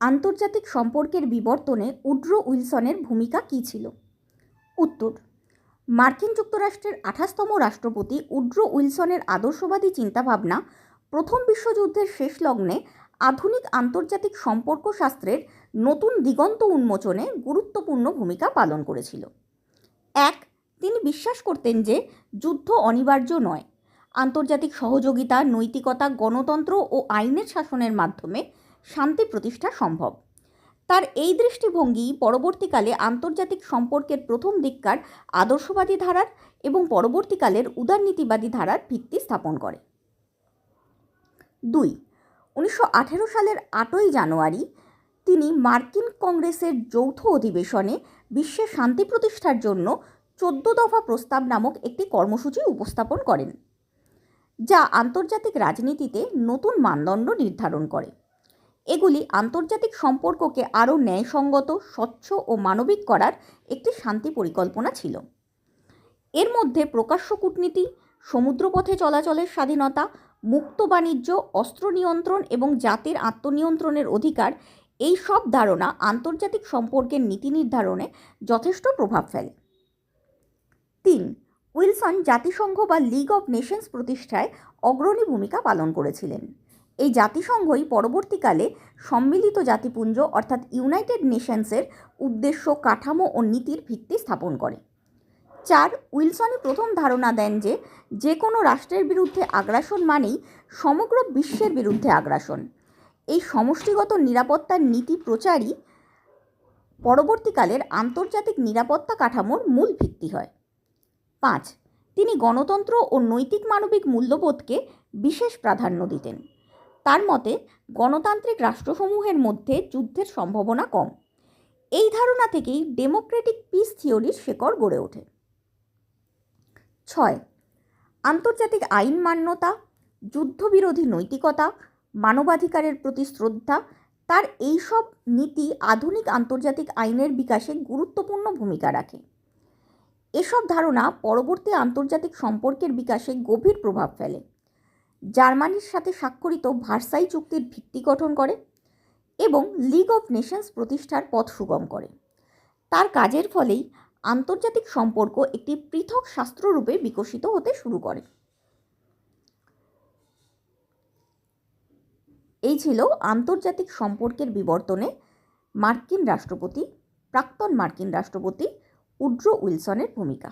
আন্তর্জাতিক সম্পর্কের বিবর্তনে উড্রো উইলসনের ভূমিকা কী ছিল? উত্তর, মার্কিন যুক্তরাষ্ট্রের আঠাশতম রাষ্ট্রপতি উড্রো উইলসনের আদর্শবাদী চিন্তাভাবনা প্রথম বিশ্বযুদ্ধের শেষ লগ্নে আধুনিক আন্তর্জাতিক সম্পর্ক শাস্ত্রের নতুন দিগন্ত উন্মোচনে গুরুত্বপূর্ণ ভূমিকা পালন করেছিল। এক, তিনি বিশ্বাস করতেন যে যুদ্ধ অনিবার্য নয়। আন্তর্জাতিক সহযোগিতা, নৈতিকতা, গণতন্ত্র ও আইনের শাসনের মাধ্যমে শান্তি প্রতিষ্ঠা সম্ভব। তার এই দৃষ্টিভঙ্গি পরবর্তীকালে আন্তর্জাতিক সম্পর্কের প্রথম দিককার আদর্শবাদী ধারার এবং পরবর্তীকালের উদারনীতিবাদী ধারার ভিত্তি স্থাপন করে। দুই, উনিশশো সালের আটই জানুয়ারি তিনি মার্কিন কংগ্রেসের যৌথ অধিবেশনে বিশ্বে শান্তি প্রতিষ্ঠার জন্য চোদ্দ দফা প্রস্তাব নামক একটি কর্মসূচি উপস্থাপন করেন, যা আন্তর্জাতিক রাজনীতিতে নতুন মানদণ্ড নির্ধারণ করে। এগুলি আন্তর্জাতিক সম্পর্ককে আরও ন্যায়সঙ্গত, স্বচ্ছ ও মানবিক করার একটি শান্তি পরিকল্পনা ছিল। এর মধ্যে প্রকাশ্য কূটনীতি, সমুদ্রপথে চলাচলের স্বাধীনতা, মুক্ত বাণিজ্য, অস্ত্র নিয়ন্ত্রণ এবং জাতির আত্মনিয়ন্ত্রণের অধিকার, এই সব ধারণা আন্তর্জাতিক সম্পর্কের নীতি নির্ধারণে যথেষ্ট প্রভাব ফেলে। তিন, উইলসন জাতিসংঘ বা লিগ অব নেশনস প্রতিষ্ঠায় অগ্রণী ভূমিকা পালন করেছিলেন। এই জাতিসংঘই পরবর্তীকালে সম্মিলিত জাতিপুঞ্জ, অর্থাৎ ইউনাইটেড নেশনসের উদ্দেশ্য, কাঠামো ও নীতির ভিত্তি স্থাপন করে। চার, উইলসনই প্রথম ধারণা দেন যে যে কোনো রাষ্ট্রের বিরুদ্ধে আগ্রাসন মানেই সমগ্র বিশ্বের বিরুদ্ধে আগ্রাসন। এই সমষ্টিগত নিরাপত্তার নীতি প্রচারই পরবর্তীকালের আন্তর্জাতিক নিরাপত্তা কাঠামোর মূল ভিত্তি হয়। পাঁচ, তিনি গণতন্ত্র ও নৈতিক মানবিক মূল্যবোধকে বিশেষ প্রাধান্য দিতেন। তার মতে, গণতান্ত্রিক রাষ্ট্রসমূহের মধ্যে যুদ্ধের সম্ভাবনা কম। এই ধারণা থেকেই ডেমোক্রেটিক পিস থিওরির শেকড় গড়ে ওঠে। ছয়, আন্তর্জাতিক আইন মান্যতা, যুদ্ধবিরোধী নৈতিকতা, মানবাধিকারের প্রতি শ্রদ্ধা, তার এইসব নীতি আধুনিক আন্তর্জাতিক আইনের বিকাশে গুরুত্বপূর্ণ ভূমিকা রাখে। এসব ধারণা পরবর্তী আন্তর্জাতিক সম্পর্কের বিকাশে গভীর প্রভাব ফেলে। জার্মানির সাথে স্বাক্ষরিত ভার্সাই চুক্তির ভিত্তি গঠন করে এবং লিগ অফ নেশনস প্রতিষ্ঠার পথ সুগম করে। তার কাজের ফলেই আন্তর্জাতিক সম্পর্ক একটি পৃথক শাস্ত্ররূপে বিকশিত হতে শুরু করে। এই ছিল আন্তর্জাতিক সম্পর্কের বিবর্তনে মার্কিন রাষ্ট্রপতি, প্রাক্তন মার্কিন রাষ্ট্রপতি উড্রো উইলসনের ভূমিকা।